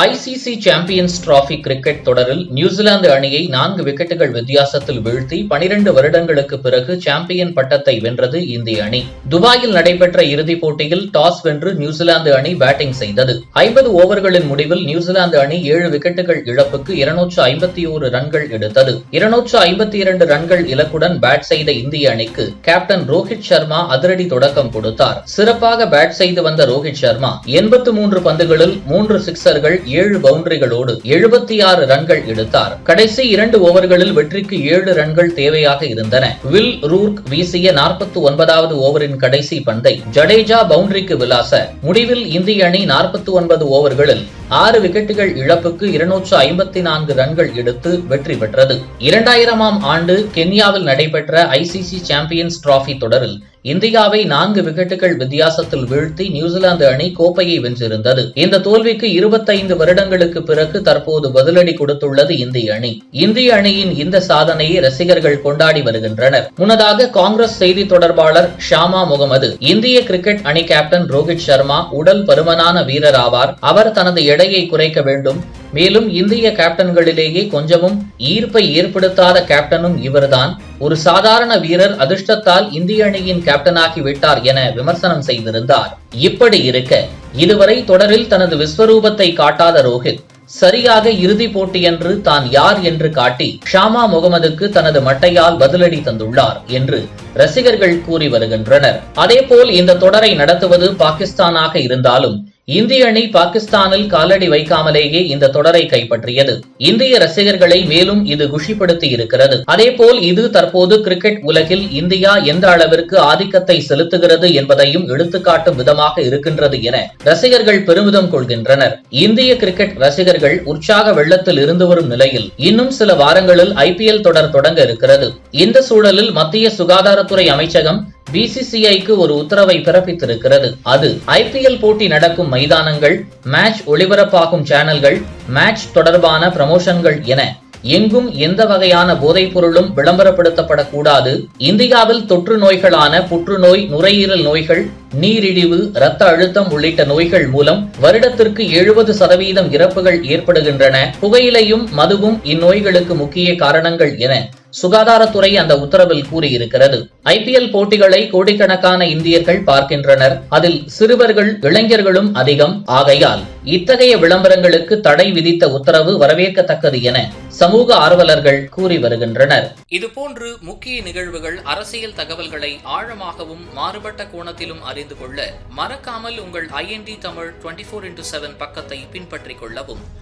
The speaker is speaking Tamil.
ஐசிசி சாம்பியன்ஸ் டிராபி கிரிக்கெட் தொடரில் நியூசிலாந்து அணியை நான்கு விக்கெட்டுகள் வித்தியாசத்தில் வீழ்த்தி பனிரெண்டு வருடங்களுக்கு பிறகு சாம்பியன் பட்டத்தை வென்றது இந்திய அணி. துபாயில் நடைபெற்ற இறுதிப் போட்டியில் டாஸ் வென்று நியூசிலாந்து அணி பேட்டிங் செய்தது. ஐம்பது ஓவர்களின் முடிவில் நியூசிலாந்து அணி ஏழு விக்கெட்டுகள் இழப்புக்கு இருநூற்று ஐம்பத்தி ஓரு ரன்கள் எடுத்தது. இருநூற்று ஐம்பத்தி இரண்டு ரன்கள் இலக்குடன் பேட் செய்த இந்திய அணிக்கு கேப்டன் ரோஹித் சர்மா அதிரடி தொடக்கம் கொடுத்தார். சிறப்பாக பேட் செய்து வந்த ரோஹித் சர்மா எண்பத்து மூன்று பந்துகளில் மூன்று சிக்சர்கள் ஏழு பவுண்டரிகளோடு எழுபத்தி ஆறு ரன்கள் எடுத்தார். கடைசி இரண்டு ஓவர்களில் வெற்றிக்கு ஏழு ரன்கள் தேவையாக இருந்தன. வில் ரூர்க் வீசிய நாற்பத்தி ஒன்பதாவது ஓவரின் கடைசி பந்தை ஜடேஜா பவுண்டரிக்கு விளாச. முடிவில் இந்திய அணி நாற்பத்தி ஒன்பது ஓவர்களில் ஆறு விக்கெட்டுகள் இழப்புக்கு இருநூற்று ஐம்பத்தி நான்கு ரன்கள் எடுத்து வெற்றி பெற்றது. இரண்டாயிரமாம் ஆண்டு கென்யாவில் நடைபெற்ற ஐசிசி சாம்பியன்ஸ் டிராபி தொடரில் இந்தியாவை நான்கு விக்கெட்டுகள் வித்தியாசத்தில் வீழ்த்தி நியூசிலாந்து அணி கோப்பையை வென்றிருந்தது. இந்த தோல்விக்கு இருபத்தைந்து வருடங்களுக்கு பிறகு தற்போது பதிலடி கொடுத்துள்ளது இந்திய அணி. இந்திய அணியின் இந்த சாதனையை ரசிகர்கள் கொண்டாடி வருகின்றனர். முன்னதாக காங்கிரஸ் செய்தி தொடர்பாளர் ஷாமா முகமது இந்திய கிரிக்கெட் அணி கேப்டன் ரோஹித் சர்மா உடல் பருமனான வீரர் ஆவார். அவர் தனது எடையை குறைக்க வேண்டும். மேலும் இந்திய கேப்டன்களிலேயே கொஞ்சமும் ஈர்ப்பை ஏற்படுத்தாத கேப்டனும் இவர்தான். ஒரு சாதாரண வீரர் அதிர்ஷ்டத்தால் இந்திய அணியின் கேப்டனாகி விட்டார் என விமர்சனம் செய்திருந்தார். இப்படி இருக்க இதுவரை தொடரில் தனது விஸ்வரூபத்தை காட்டாத ரோஹித் சரியாக இறுதிப் போட்டியன்று தான் யார் என்று காட்டி ஷாமா முகமதுக்கு தனது மட்டையால் பதிலடி தந்துள்ளார் என்று ரசிகர்கள் கூறி வருகின்றனர். அதேபோல் இந்த தொடரை நடத்துவது பாகிஸ்தானாக இருந்தாலும் இந்திய அணி பாகிஸ்தானில் காலடி வைக்காமலேயே இந்த தொடரை கைப்பற்றியது. இந்திய ரசிகர்களை மேலும் இது குஷிப்படுத்தி இருக்கிறது. அதேபோல் இது தற்போது கிரிக்கெட் உலகில் இந்தியா எந்த அளவிற்கு ஆதிக்கத்தை செலுத்துகிறது என்பதையும் எடுத்துக்காட்டும் விதமாக இருக்கின்றது என ரசிகர்கள் பெருமிதம் கொள்கின்றனர். இந்திய கிரிக்கெட் ரசிகர்கள் உற்சாக வெள்ளத்தில் இருந்து வரும் நிலையில் இன்னும் சில வாரங்களில் ஐபிஎல் தொடர் தொடங்க இருக்கிறது. இந்த சூழலில் மத்திய சுகாதாரத்துறை அமைச்சகம் பிசிசிஐக்கு ஒரு உத்தரவை பிறப்பித்திருக்கிறது. அது ஐபிஎல் போட்டி நடக்கும் மைதானங்கள் மேட்ச் ஒளிபரப்பாகும் சேனல்கள் மேட்ச் தொடர்பான பிரமோஷன்கள் என எங்கும் எந்த வகையான போதைப் பொருளும் விளம்பரப்படுத்தப்படக்கூடாது. இந்தியாவில் தொற்று நோய்களான புற்றுநோய் நுரையீரல் நோய்கள் நீரிழிவு இரத்த அழுத்தம் உள்ளிட்ட நோய்கள் மூலம் வருடத்திற்கு எழுபது சதவீதம் இறப்புகள் ஏற்படுகின்றன. புகையிலையும் மதுவும் இந்நோய்களுக்கு முக்கிய காரணங்கள் என சுகாதாரத்துறை அந்த உத்தரவில் கூறியிருக்கிறது. ஐபிஎல் போட்டிகளை கோடிக்கணக்கான இந்தியர்கள் பார்க்கின்றனர். அதில் சிறுவர்கள் இளைஞர்களும் அதிகம். ஆகையால் இத்தகைய விளம்பரங்களுக்கு தடை விதித்த உத்தரவு வரவேற்கத்தக்கது என சமூக ஆர்வலர்கள் கூறி வருகின்றனர். இதுபோன்று முக்கிய நிகழ்வுகள் அரசியல் தகவல்களை ஆழமாகவும் மாறுபட்ட கோணத்திலும் அறிந்து கொள்ள மறக்காமல் உங்கள் IND Tamil twenty four into seven பக்கத்தை பின்பற்றிக் கொள்ளவும்.